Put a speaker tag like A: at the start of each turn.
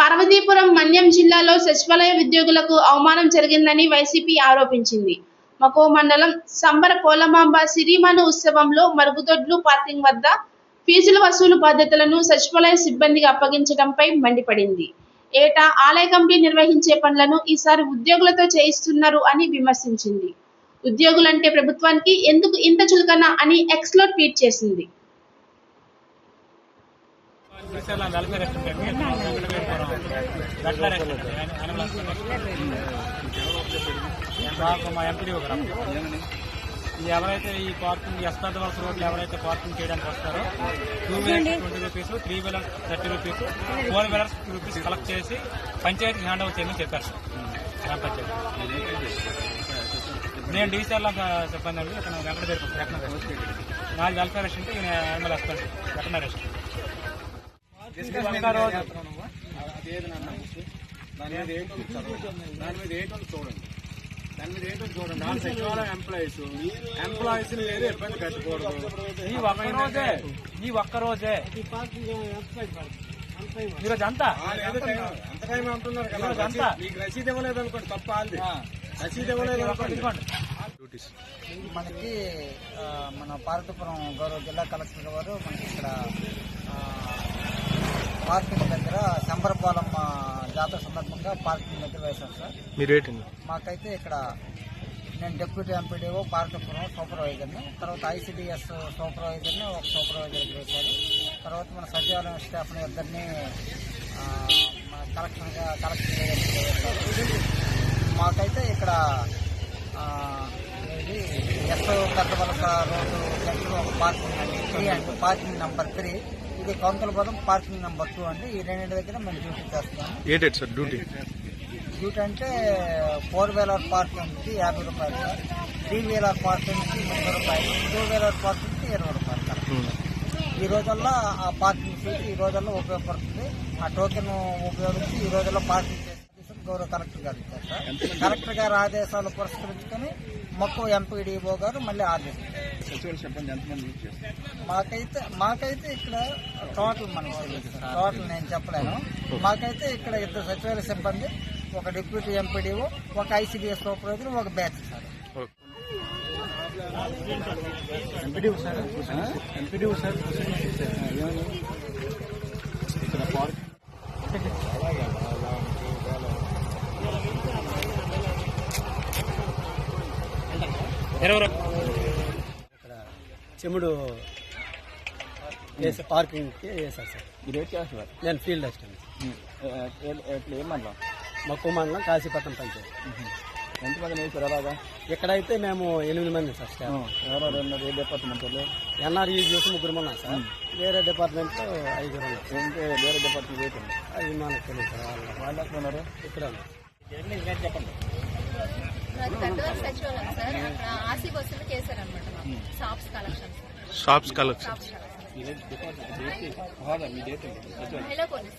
A: పార్వతీపురం మన్యం జిల్లాలో సచివాలయ ఉద్యోగులకు అవమానం జరిగిందని వైసీపీ ఆరోపించింది. మకో మండలం సంబర పోలమాంబ సిరిమను ఉత్సవంలో మరుగుదొడ్లు పార్కింగ్ వద్ద ఫీజుల వసూలు బాధ్యతలను సచివాలయ సిబ్బందికి అప్పగించడంపై మండిపడింది. ఏటా ఆలయ కమిటీ నిర్వహించే పనులను ఈసారి ఉద్యోగులతో చేయిస్తున్నారు అని విమర్శించింది. ఉద్యోగులంటే ప్రభుత్వానికి ఎందుకు ఇంత చులకన అని ఎక్స్లో ట్వీట్ చేసింది
B: శ్రీశైలం వెల్ఫేర్ రెస్టారెంట్ అండి వెంకటేశ్వరం గట్ల రెస్టారెంట్ అనిమల్ మాకు మా ఎంపీ ఈ ఎవరైతే ఈ పార్కింగ్ వలస రోడ్లు ఎవరైతే పార్కింగ్ చేయడానికి వస్తారో two wheelers twenty rupees three wheelers thirty rupees four wheelers rupees collect చేసి పంచాయతీ హ్యాండ్ ఓవర్ చేయమని చెప్పారు. సార్ గ్రామ పంచాయతీ. నేను డీసీఆర్ సిబ్బంది అండి ఇక్కడ వెంకట దగ్గర వెటనరీ నాది వెల్ఫేర్ రెస్టారెంట్ ఈయన వెటనరీ రెస్టారెంట్
C: అదేది నాన్న దాని మీద ఏంటో చదవండి. దాని మీద ఏంటో చూడండి. దాని మీద ఏంటో చూడండి. నాలుగు సచివాలయం ఎంప్లాయీస్ ఎంప్లాయీస్ ఏదో ఇబ్బంది పెట్టకూడదు.
B: ఈ ఒక్క రోజే. ఈ ఒక్క రోజే. ఈరోజు అంతా?
C: ఆ, ఏదో టైం? అంత టైం అంటున్నారు కదా?
B: అంతా.
C: మీకు రసీదు ఇవ్వలేదు అనుకోండి తప్ప రసీదు ఇవ్వలేదు అనుకోండి.
D: మనకి ఆ, మన పార్వతీపురం గౌరవ జిల్లా కలెక్టర్ గారు మనకి ఇక్కడ ఆ, పార్కింగ్ దగ్గర శంబరపాలెం జాతర సందర్భంగా పార్కింగ్ దగ్గర వేశారు సార్.
E: మీ రేటింగ్
D: మాకైతే ఇక్కడ నేను డిప్యూటీ ఎంపీడీఓ పార్వతీపురం సూపర్వైజర్ని తర్వాత ఐసిడిఎస్ సూపర్వైజర్ని ఒక సూపర్వైజర్ వేశారు. తర్వాత మన సచివాలయం స్టాఫ్ని ఇద్దరిని కలెక్టర్ వేశారు. మాకైతే ఇక్కడ ఇది ఎస్ఓ పెద్ద వలస రోడ్డు ఒక పార్కింగ్ అండి త్రీ అండి పార్కింగ్ నెంబర్ త్రీ. ఇది కౌంతలపదం పార్కింగ్ నెంబర్ టూ అండి. ఈ రెండింటి దగ్గర మేము డ్యూటీ చేస్తాము
E: ఏంటి సార్ డ్యూటీ?
D: డ్యూటీ అంటే ఫోర్ వీలర్ పార్కింగ్కి యాభై రూపాయలు సార్. త్రీ వీలర్ పార్కింగ్కి ముప్పై రూపాయలు. టూ వీలర్ పార్కింగ్కి ఇరవై రూపాయలు సార్. ఈ రోజుల్లో ఆ పార్కింగ్ సీట్ ఈ రోజుల్లో ఉపయోగపడుతుంది. ఆ టోకెన్ ఉపయోగించి ఈ రోజుల్లో పార్కింగ్ గౌరవ కలెక్టర్ గారు ఇచ్చారు సార్. కలెక్టర్ గారి ఆదేశాలు పురస్కరించుకొని మక్కువ ఎంపీడీఓ గారు మళ్ళీ ఆదేశించారు మాకైతే మాకైతే ఇక్కడ టోటల్ సార్. టోటల్ నేను చెప్పలేను. మాకైతే ఇక్కడ ఇద్దరు సచివాలయ సిబ్బంది ఒక డిప్యూటీ ఎంపీడీఓ ఒక ఐసీడీఎస్ సూపర్వైజర్ ఒక batch sir.
C: MPD sir? MPD sir? ఇక్కడ పార్క్
B: ఇరవై రూపాయలు.
F: ఇక్కడ చెముడు వేసే పార్కింగ్కి వేసారు సార్.
C: మీరు చేస్తున్నారు
F: నేను ఫీల్డ్ అసిస్టెంట్.
C: ఎట్లా ఏం మండలం?
F: మక్కువ మండలం కాశీపట్నం పంచాయతీ.
C: ఎంతమంది వేసారు అలాగా?
F: ఇక్కడైతే మేము ఎనిమిది మంది సార్ స్టాఫ్
C: ఎవరెవరు ఉన్నారు? ఏ డిపార్ట్మెంట్ వాళ్ళు?
F: ఎన్ఆర్ఈ చూసి ముగ్గురు ఉన్నాం సార్. వేరే డిపార్ట్మెంట్లో ఐదుగురు ఉన్నారు.
C: వేరే డిపార్ట్మెంట్ ఏంటి
F: అది మనకు తెలియదు సార్ వాళ్ళ
C: వాళ్ళు ఎక్కడ ఉన్నారు?
F: ఇక్కడ ఉన్నారు.
G: పెద్దవారి సచివాలయం సార్. అక్కడ ఆర్సీ బస్సులు చేశారనమాట షాప్స్ కలెక్షన్
E: షాప్స్ కలెక్షన్
G: మహిళా పోలీస్.